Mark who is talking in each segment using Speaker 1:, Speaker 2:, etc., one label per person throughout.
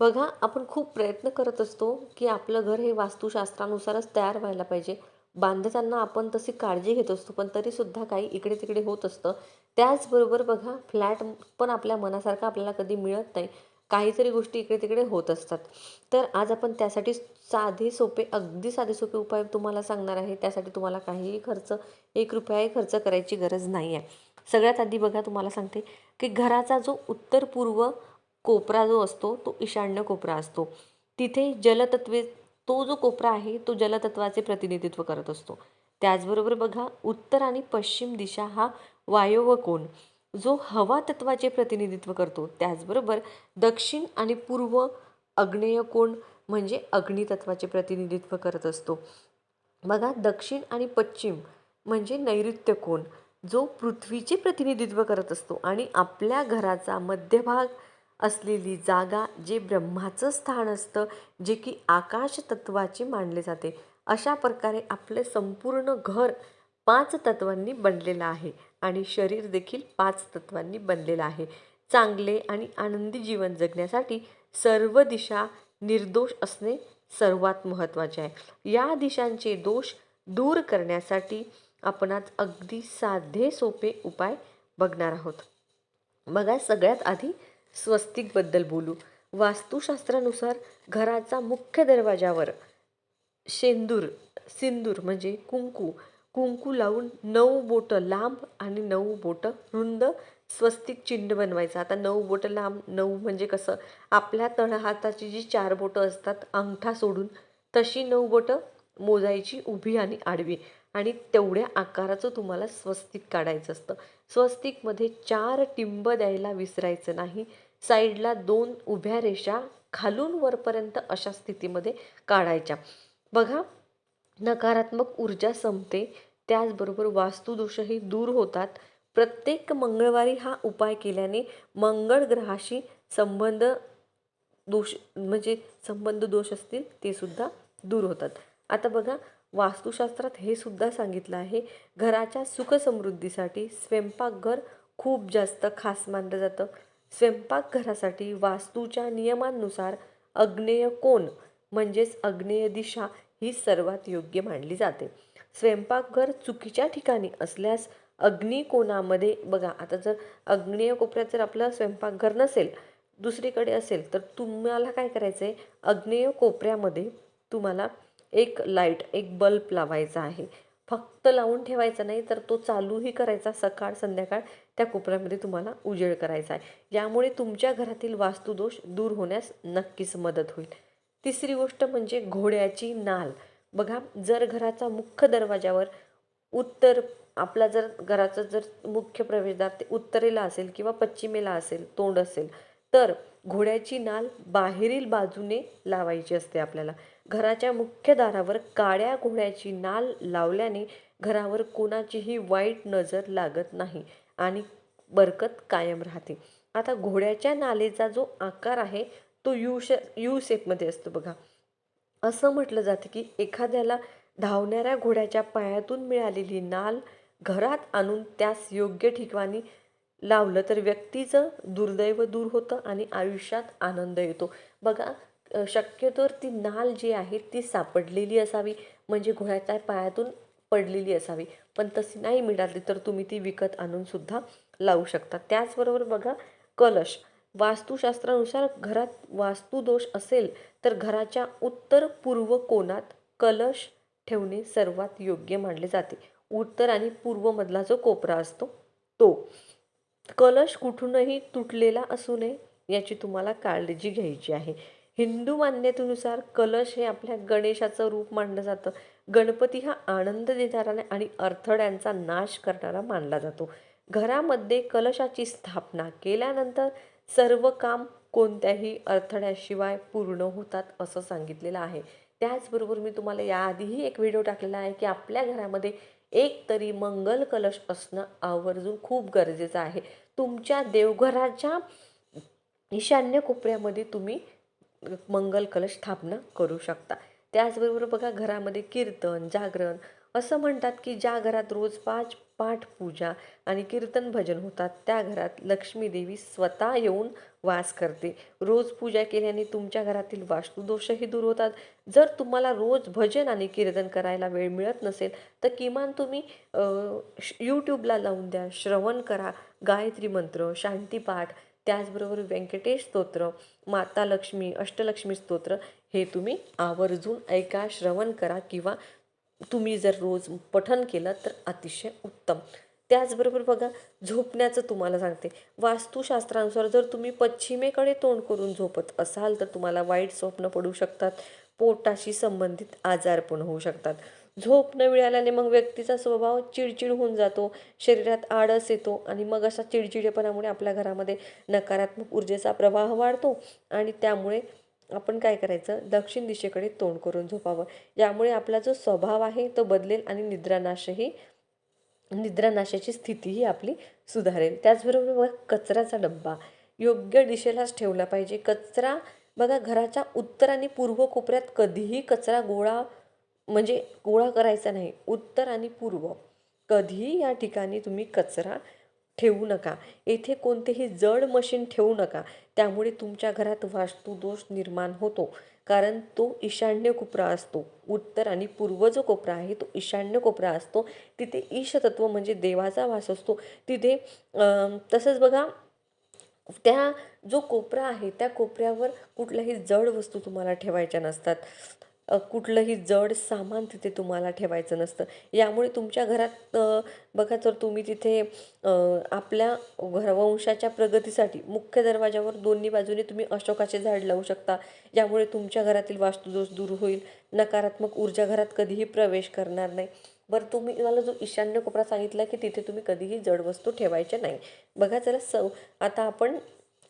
Speaker 1: बघा आपण खूप प्रयत्न करत असतो की आपलं घर हे वास्तुशास्त्रानुसारच तयार व्हायला पाहिजे. बांधताना आपण तशी काळजी घेत असतो पण तरीसुद्धा काही इकडे तिकडे होत असतं. त्याचबरोबर बघा फ्लॅट पण आपल्या मनासारखा आपल्याला कधी मिळत नाही. काहीतरी गोष्टी इकडे तिकडे होत असतात. तर आज आपण त्यासाठी साधे सोपे अगदी साधे सोपे उपाय तुम्हाला सांगणार आहे. त्यासाठी तुम्हाला काहीही खर्च एक रुपयाही खर्च करायची गरज नाही आहे सगळ्यात आधी बघा तुम्हाला सांगते की घराचा जो उत्तर पूर्व कोपरा जो असतो तो ईशान्य कोपरा असतो. तिथे जलतत्वे तो जो कोपरा आहे तो जलतत्वाचे प्रतिनिधित्व करत असतो. त्याचबरोबर बघा उत्तर आणि पश्चिम दिशा हा वायव्य कोण. जो हवा तत्वाचे प्रतिनिधित्व करतो त्याचबरोबर दक्षिण आणि पूर्व अग्नेय कोण म्हणजे अग्नितत्वाचे प्रतिनिधित्व करत असतो. बघा दक्षिण आणि पश्चिम म्हणजे नैऋत्य कोण जो पृथ्वीचे प्रतिनिधित्व करत असतो आणि आपल्या घराचा मध्यभाग असलेली जागा जे ब्रह्माचं स्थान असतं जे की आकाश तत्वाची मानले जाते. अशा प्रकारे आपले संपूर्ण घर पाच तत्वांनी बनलेलं आहे आणि शरीर देखील पाच तत्वांनी बनलेलं आहे. चांगले आणि आनंदी जीवन जगण्यासाठी सर्व दिशा निर्दोष असणे सर्वात महत्त्वाचे आहे. या दिशांचे दोष दूर करण्यासाठी आपण आज अगदी साधे सोपे उपाय बघणार आहोत. बघा सगळ्यात आधी स्वस्तिकबद्दल बोलू. वास्तुशास्त्रानुसार घराचा मुख्य दरवाजावर शेंदूर सिंदूर म्हणजे कुंकू. कुंकू लावून नऊ बोटं लांब आणि नऊ बोटं रुंद स्वस्तिक चिन्ह बनवायचं. आता नऊ बोटं लांब नऊ म्हणजे कसं? आपल्या तळहाताची जी चार बोटं असतात अंगठा सोडून तशी नऊ बोटं मोजायची उभी आणि आडवी. आणि तेवढ्या आकाराचं तुम्हाला स्वस्तिक काढायचं असतं. स्वस्तिकमध्ये चार टिंब द्यायला विसरायचं नाही. साईडला दोन उभ्या रेषा खालून वरपर्यंत अशा स्थितीमध्ये काढायच्या. बघा नकारात्मक ऊर्जा संपते त्याचबरोबर वास्तुदोषही दूर होतात. प्रत्येक मंगळवारी हा उपाय केल्याने मंगळ ग्रहाशी संबंध दोष म्हणजे संबंध दोष असतील ते सुद्धा दूर होतात. आता बघा वास्तुशास्त्रात हे सुद्धा सांगितलं आहे घराच्या सुखसमृद्धीसाठी स्वयंपाकघर खूप जास्त खास मानलं जातं. स्वयंपाकघरासाठी वास्तूच्या नियमांनुसार अग्नेय कोण म्हणजेच अग्नेय दिशा ही सर्वात योग्य मानली जाते. स्वयंपाकघर चुकीच्या ठिकाणी असल्यास अग्निकोनामध्ये बघा आता जर अग्नेय कोपऱ्यात जर आपलं स्वयंपाकघर नसेल दुसरीकडे असेल तर तुम्हाला काय करायचं आहे अग्नेय कोपऱ्यामध्ये तुम्हाला एक लाइट एक बल्ब लावायचा आहे. फक्त लावून ठेवायचा नाही तर तो चालूही करायचा सकाळ संध्याकाळ त्या कोपऱ्यामध्ये तुम्हाला उजेड करायचा आहे. यामुळे तुमच्या घरातील वास्तुदोष दूर होण्यास नक्कीच मदत होईल. तिसरी गोष्ट म्हणजे घोड्याची नाल. बघा जर घराचा मुख्य दरवाजावर उत्तर आपला जर घराचं जर मुख्य प्रवेशद्वार ते उत्तरेला असेल किंवा पश्चिमेला असेल तोंड असेल तर घोड्याची नाल बाहेरील बाजूने लावायची असते आपल्याला. घराच्या मुख्य दारावर काळ्या घोड्याची नाल लावल्याने घरावर कोणाचीही वाईट नजर लागत नाही आणि बरकत कायम राहते. आता घोड्याच्या नालेचा जो आकार आहे तो यू श यू शेपमध्ये असतो बघा. असं म्हटलं जातं की एखाद्याला धावणाऱ्या घोड्याच्या पायातून मिळालेली नाल घरात आणून त्यास योग्य ठिकाणी लावलं तर व्यक्तीचं दुर्दैव दूर होतं आणि आयुष्यात आनंद येतो. बघा शक्यतोवर ती नाल जी आहे ती सापडलेली असावी. म्हणजे घोड्याच्या पायातून पडलेली असावी. पण तशी नाही मिळाली तर तुम्ही ती विकत आणूनसुद्धा लावू शकता. त्याचबरोबर बघा कलश. वास्तुशास्त्रानुसार घरात वास्तुदोष असेल तर घराच्या उत्तर पूर्व कोणात कलश ठेवणे सर्वात योग्य मानले जाते. उत्तर आणि पूर्वमधला जो कोपरा असतो तो. कलश कुठूनही तुटलेला असू नये याची तुम्हाला काळजी घ्यायची आहे. हिंदू मान्यतेनुसार कलश हे आपल्या गणेशाचं रूप मानलं जातं. गणपती हा आनंद देणारा आणि अडथळ्यांचा नाश करणारा मानला जातो. घरामध्ये कलशाची स्थापना केल्यानंतर सर्व काम कोणत्याही अडथळ्याशिवाय पूर्ण होतात असं सांगितलेलं आहे. त्याचबरोबर मी तुम्हाला याआधीही एक व्हिडिओ टाकलेला आहे की आपल्या घरामध्ये एक तरी मंगल कलश असणं आवर्जून खूप गरजेचं आहे. तुमच्या देवघराच्या ईशान्य कोपऱ्यामध्ये तुम्ही मंगल कलश स्थापना करू शकता. त्याचबरोबर बघा घरामध्ये कीर्तन जागरण असं म्हणतात की ज्या घरात रोज पाच पाठ पूजा आणि कीर्तन भजन होतात त्या घरात लक्ष्मी देवी स्वतः येऊन वास करते. रोज पूजा केल्याने तुमच्या घरातील वास्तुदोषही दूर होतात. जर तुम्हाला रोज भजन आणि कीर्तन करायला वेळ मिळत नसेल तर किमान तुम्ही यूट्यूबला लावून द्या श्रवण करा गायत्री मंत्र शांतीपाठ त्याचबरोबर व्यंकटेश स्तोत्र माता लक्ष्मी अष्टलक्ष्मी स्तोत्र हे तुम्ही आवर्जून ऐका श्रवण करा किंवा तुम्ही जर रोज पठन केलं तर अतिशय उत्तम. त्याचबरोबर बघा झोपण्याचं तुम्हाला सांगते. वास्तुशास्त्रानुसार जर तुम्ही पश्चिमेकडे तोंड करून झोपत असाल तर तुम्हाला वाईट स्वप्न पडू शकतात. पोटाशी संबंधित आजार पण होऊ शकतात. झोप न मिळाल्याने मग व्यक्तीचा स्वभाव चिडचिड होऊन जातो. शरीरात आळस येतो आणि मग अशा चिडचिडेपणामुळे आपल्या घरामध्ये नकारात्मक ऊर्जेचा प्रवाह वाढतो आणि त्यामुळे आपण काय करायचं? दक्षिण दिशेकडे तोंड करून झोपावं. यामुळे आपला जो स्वभाव आहे तो बदलेल आणि निद्रानाशही निद्रानाशाची स्थितीही आपली सुधारेल. त्याचबरोबर कचऱ्याचा डब्बा. योग्य दिशेलाच ठेवला पाहिजे. कचरा बघा घराच्या उत्तर आणि पूर्व कोपऱ्यात कधीही कचरा गोळा म्हणजे गोळा करायचा नाही उत्तर आणि पूर्व. कधीही या ठिकाणी तुम्ही कचरा ठेवू नका. येथे कोणतेही जड मशीन ठेवू नका. त्यामुळे तुमच्या घरात वास्तुदोष निर्माण होतो. कारण तो ईशान्य कोपरा असतो. उत्तर आणि पूर्व जो कोपरा आहे तो ईशान्य कोपरा असतो. तिथे ईशतत्व म्हणजे देवाचा वास असतो. तिथे तसंच बघा त्या जो कोपरा आहे त्या कोपऱ्यावर कुठल्याही जड वस्तू तुम्हाला ठेवायच्या नसतात. कुठलंही जड सामान तिथे तुम्हाला ठेवायचं नसतं. यामुळे तुमच्या घरात बघा तर तुम्ही तिथे आपल्या घरवंशाच्या प्रगतीसाठी मुख्य दरवाजावर दोन्ही बाजूने तुम्ही अशोकाचे झाड लावू शकता. यामुळे तुमच्या घरातील वास्तुदोष दूर होईल. नकारात्मक ऊर्जा घरात कधीही प्रवेश करणार नाही. बरं तुम्ही मला जो ईशान्य कोपरा सांगितला की तिथे तुम्ही कधीही जड वस्तू ठेवायच्या नाही. बघा जरा सव आता आपण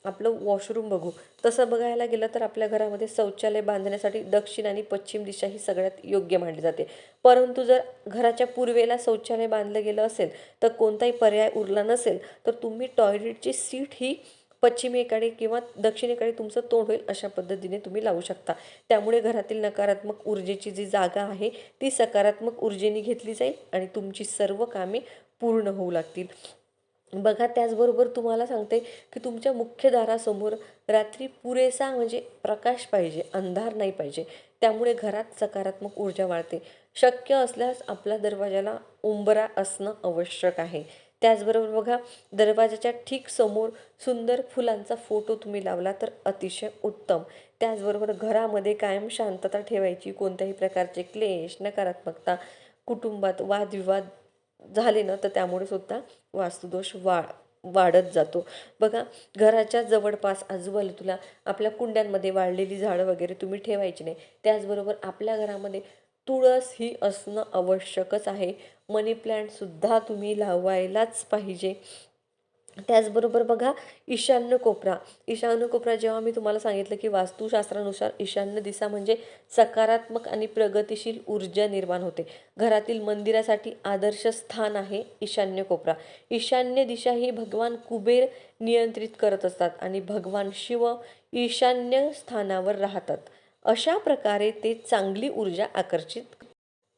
Speaker 1: आपलं वॉशरूम बघू. तसं बघायला गेलं तर आपल्या घरामध्ये शौचालय बांधण्यासाठी दक्षिण आणि पश्चिम दिशा ही सगळ्यात योग्य मानली जाते. परंतु जर घराच्या पूर्वेला शौचालय बांधलं गेलं असेल तर कोणताही पर्याय उरला नसेल तर तुम्ही टॉयलेटची सीट ही पश्चिमेकडे किंवा दक्षिणेकडे तुमचं तोंड होईल अशा पद्धतीने तुम्ही लावू शकता. त्यामुळे घरातील नकारात्मक ऊर्जेची जी जागा आहे ती सकारात्मक ऊर्जेने घेतली जाईल आणि तुमची सर्व कामे पूर्ण होऊ लागतील. बघा त्याचबरोबर तुम्हाला सांगते की तुमच्या मुख्य दारासमोर रात्री पुरेसा म्हणजे प्रकाश पाहिजे अंधार नाही पाहिजे. त्यामुळे घरात सकारात्मक ऊर्जा वाढते. शक्य असल्यास आपल्या दरवाजाला उंबरा असणं आवश्यक आहे. त्याचबरोबर बघा दरवाजाच्या ठीक समोर सुंदर फुलांचा फोटो तुम्ही लावला तर अतिशय उत्तम. त्याचबरोबर घरामध्ये कायम शांतता ठेवायची कोणत्याही प्रकारचे क्लेश नकारात्मकता कुटुंबात वादविवाद झाले ना तर त्यामुळे सुद्धा वास्तुदोष वा वाढत जातो. बघा घराच्या जवळपास आजूबाजूला आपल्या कुंड्यांमध्ये वाढलेली झाडं वगैरे तुम्ही ठेवायची नाही. त्याचबरोबर आपल्या घरामध्ये तुळस ही असणं आवश्यकच आहे. मनी प्लॅन्टसुद्धा तुम्ही लावायलाच पाहिजे. त्याचबरोबर बघा ईशान्य कोपरा. ईशान्य कोपरा जेव्हा मी तुम्हाला सांगितलं की वास्तुशास्त्रानुसार ईशान्य दिशा म्हणजे सकारात्मक आणि प्रगतिशील ऊर्जा निर्माण होते. घरातील मंदिरासाठी आदर्श स्थान आहे ईशान्य कोपरा. ईशान्य दिशा ही भगवान कुबेर नियंत्रित करत असतात आणि भगवान शिव ईशान्य स्थानावर राहतात. अशा प्रकारे ते चांगली ऊर्जा आकर्षित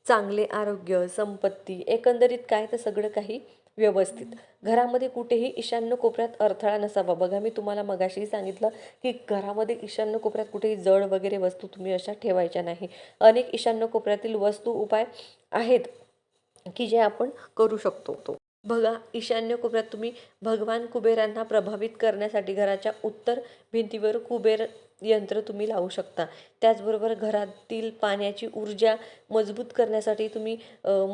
Speaker 1: चांगले आरोग्य संपत्ती एकंदरीत काय तर सगळं काही व्यवस्थित. घरामध्ये कुठेही ईशान्य कोपऱ्यात अडथळा नसावा. बघा मी तुम्हाला मगाशीही सांगितलं की घरामध्ये ईशान्य कोपऱ्यात कुठेही जड वगैरे वस्तू तुम्ही अशा ठेवायच्या नाही. अनेक ईशान्य कोपऱ्यातील वस्तू उपाय आहेत की जे आपण करू शकतो तो. बघा ईशान्य कोपऱ्यात तुम्ही भगवान कुबेरांना प्रभावित करण्यासाठी घराच्या उत्तर भिंतीवर कुबेर यंत्र तुम्ही लावू शकता. त्याचबरोबर घरातील पाण्याची ऊर्जा मजबूत करण्यासाठी तुम्ही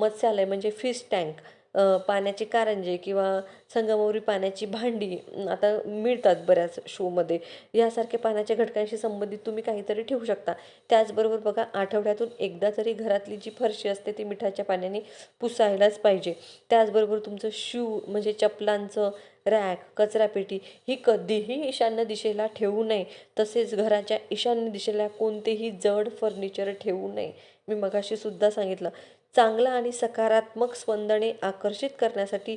Speaker 1: मत्स्यालय म्हणजे फिश टँक पाण्याचे कारंजे किंवा संगमवरी पाण्याची भांडी आता मिळतात बऱ्याच शोमध्ये. यासारख्या पाण्याच्या घटकांशी संबंधित तुम्ही काहीतरी ठेवू शकता. त्याचबरोबर बघा आठवड्यातून एकदा तरी घरातली जी फरशी असते ती मिठाच्या पाण्याने पुसायलाच पाहिजे. त्याचबरोबर तुमचं शू म्हणजे चपलांचं रॅक कचरापेटी ही कधीही ईशान्य दिशेला ठेवू नये. तसेच घराच्या ईशान्य दिशेला कोणतेही जड फर्निचर ठेवू नये. मी मगाशी सुद्धा सांगितलं चांगला आणि सकारात्मक स्पंदने आकर्षित करण्यासाठी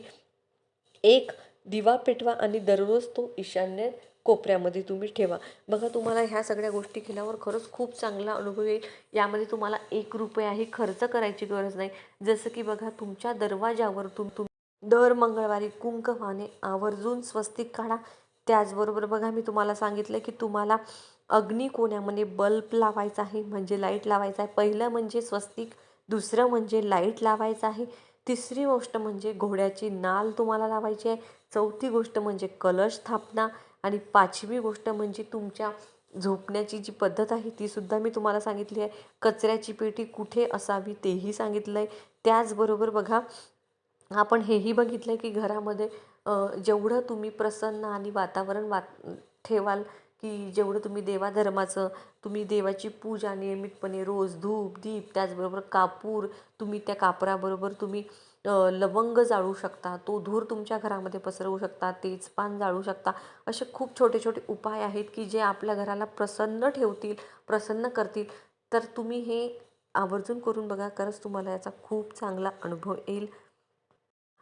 Speaker 1: एक दिवा पेटवा आणि दररोज तो ईशान्य कोपऱ्यामध्ये तुम्ही ठेवा. बघा तुम्हाला ह्या सगळ्या गोष्टी केल्यावर खरंच खूप चांगला अनुभव येईल. यामध्ये तुम्हाला एक रुपयाही खर्च करायची गरज नाही. जसं की बघा तुमच्या दरवाजावर तुम तुम दर मंगळवारी कुंकवाने आवर्जून स्वस्तिक काढा. त्याचबरोबर बघा मी तुम्हाला सांगितलं की तुम्हाला अग्निकोण्यामध्ये बल्ब लावायचा आहे म्हणजे लाइट लावायचा आहे. पहिलं म्हणजे स्वस्तिक दुसरं म्हणजे लाइट लावायचं आहे. तिसरी गोष्ट म्हणजे घोड्याची नाल तुम्हाला लावायची आहे. चौथी गोष्ट म्हणजे कलश स्थापना. आणि पाचवी गोष्ट म्हणजे तुमच्या झोपण्याची जी पद्धत आहे ती सुद्धा मी तुम्हाला सांगितली आहे. कचऱ्याची पेटी कुठे असावी तेही सांगितलं आहे त्याचबरोबर बघा आपण हेही बघितलं आहे की घरामध्ये जेवढं तुम्ही प्रसन्न आणि वातावरण वात ठेवाल की जेवढं तुम्ही देवाधर्माचं तुम्ही देवाची पूजा नियमितपणे रोज धूप दीप त्याचबरोबर कापूर तुम्ही त्या कापराबरोबर तुम्ही लवंग जाळू शकता तो धूर तुमच्या घरामध्ये पसरवू शकता तेजपान जाळू शकता. असे खूप छोटे छोटे उपाय आहेत की जे आपल्या घराला प्रसन्न ठेवतील प्रसन्न करतील. तर तुम्ही हे आवर्जून करून बघा खरंच तुम्हाला याचा खूप चांगला अनुभव येईल.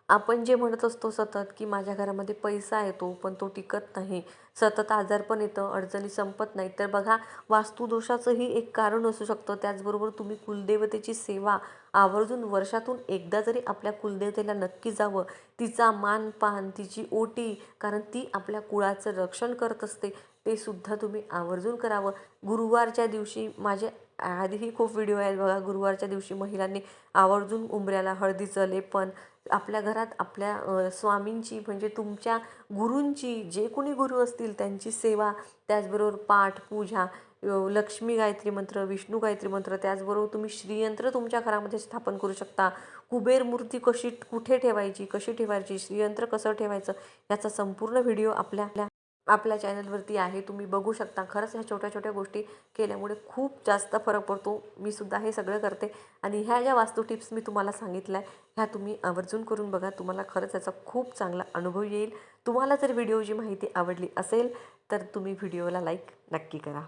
Speaker 1: आपण जे म्हणत असतो सतत की माझ्या घरामध्ये पैसा येतो पण तो टिकत नाही. सतत आजारपण येतं अडचणी संपत नाही तर बघा वास्तुदोषाचंही एक कारण असू शकतं. त्याचबरोबर तुम्ही कुलदेवतेची सेवा आवर्जून वर्षातून एकदा जरी आपल्या कुलदेवतेला नक्की जावं तिचा मान पान तिची ओटी कारण ती आपल्या कुळाचं रक्षण करत असते ते सुद्धा तुम्ही आवर्जून करावं. गुरुवारच्या दिवशी माझे आधीही खूप व्हिडिओ आहेत बघा गुरुवारच्या दिवशी महिलांनी आवर्जून उंबऱ्याला हळदीचं लेपन आपल्या घरात आपल्या स्वामींची म्हणजे तुमच्या गुरूंची जे कोणी गुरु असतील त्यांची सेवा त्याचबरोबर पाठ पूजा लक्ष्मी गायत्री मंत्र विष्णू गायत्री मंत्र त्याचबरोबर तुम्ही श्रीयंत्र तुमच्या घरामध्ये स्थापन करू शकता. कुबेर मूर्ती कशी कुठे ठेवायची कशी ठेवायची श्रीयंत्र कसं ठेवायचं याचा संपूर्ण व्हिडिओ आपल्या आपल्या चॅनलवरती आहे. तुम्ही बघू शकता. खरंच ह्या छोट्या छोट्या गोष्टी केल्यामुळे खूप जास्त फरक पडतो. मी सुद्धा हे सगळं करते. आणि ह्या ज्या वास्तू टिप्स मी तुम्हाला सांगितल्या ह्या तुम्ही आवर्जून करून बघा. तुम्हाला खरंच याचा खूप चांगला अनुभव येईल. तुम्हाला जर व्हिडिओची माहिती आवडली असेल तर तुम्ही व्हिडिओला लाईक नक्की करा.